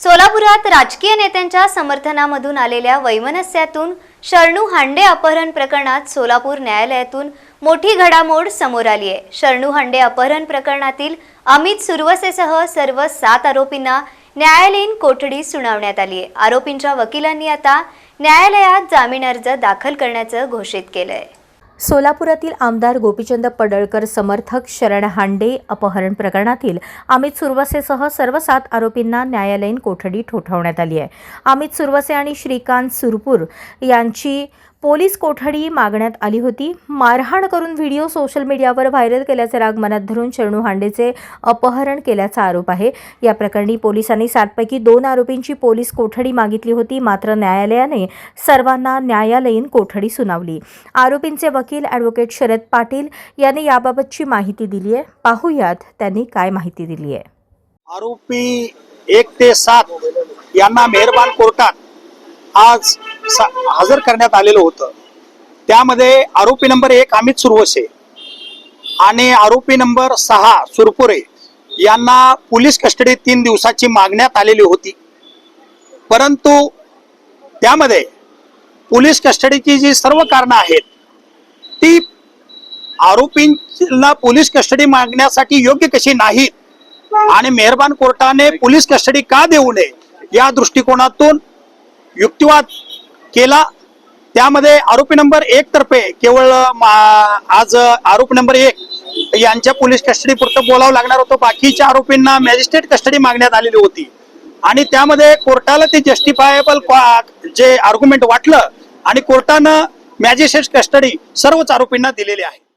सोलापुरात राजकीय नेत्यांच्या समर्थनामधून आलेल्या वैमनस्यातून शरणू हांडे अपहरण प्रकरणात सोलापूर न्यायालयातून मोठी घडामोड समोर आली आहे. शरणू हांडे अपहरण प्रकरणातील अमित सुरवसेसह सर्व सात आरोपींना न्यायालयीन कोठडी सुनावण्यात आली आहे. आरोपींच्या वकिलांनी आता न्यायालयात जामीन अर्ज दाखल करण्याचं घोषित केलं आहे सोलापुरातील आमदार गोपीचंद पडळकर समर्थक शरण हांडे अपहरण प्रकरणातील अमित सुरवसेसह सर्व सात आरोपींना न्यायालयीन कोठडी ठोठावण्यात आली आहे. अमित सुरवसे आणि श्रीकांत सुरपूर यांची पोलीस कोठडी मागण्यात आली होती. मारहाण करून व्हिडिओ सोशल मीडियावर व्हायरल केल्याचे राग मनात धरून शरणू हांडेचे अपहरण केल्याचा आरोप आहे. या प्रकरणी पोलिसांनी सातपैकी दोन आरोपींची पोलीस कोठडी मागितली होती. मात्र न्यायालयाने सर्वांना न्यायालयीन कोठडी सुनावली. आरोपींचे वकील ॲडव्होकेट शरद पाटील यांनी याबाबतची माहिती दिली आहे. पाहूयात त्यांनी काय माहिती दिली आहे. आरोपी एक ते सात यांना मेहरबान कोर्टात आज हजर करण्यात आलेलं होतं. त्यामध्ये आरोपी नंबर एक अमित सुरवसे आणि आरोपी नंबर सहा सुरपुरे यांना पोलीस कस्टडी तीन दिवसाची मागण्यात आलेली होती. परंतु त्यामध्ये पोलीस कस्टडीची जी सर्व कारणं आहेत ती आरोपींना पोलीस कस्टडी मागण्यासाठी योग्य कशी नाहीत आणि मेहरबान कोर्टाने पोलीस कस्टडी का देऊ नये या दृष्टिकोनातून युक्तिवाद केला. त्यामध्ये आरोपी नंबर एक तर्फे केवळ आज आरोपी नंबर एक यांच्या पोलीस कस्टडी पुरतं बोलावं लागणार होतं. बाकीच्या आरोपींना मॅजिस्ट्रेट कस्टडी मागण्यात आलेली होती. आणि त्यामध्ये कोर्टाला ते जस्टिफायबल जे आर्ग्युमेंट वाटलं आणि कोर्टानं मॅजिस्ट्रेट कस्टडी सर्वच आरोपींना दिलेली आहे.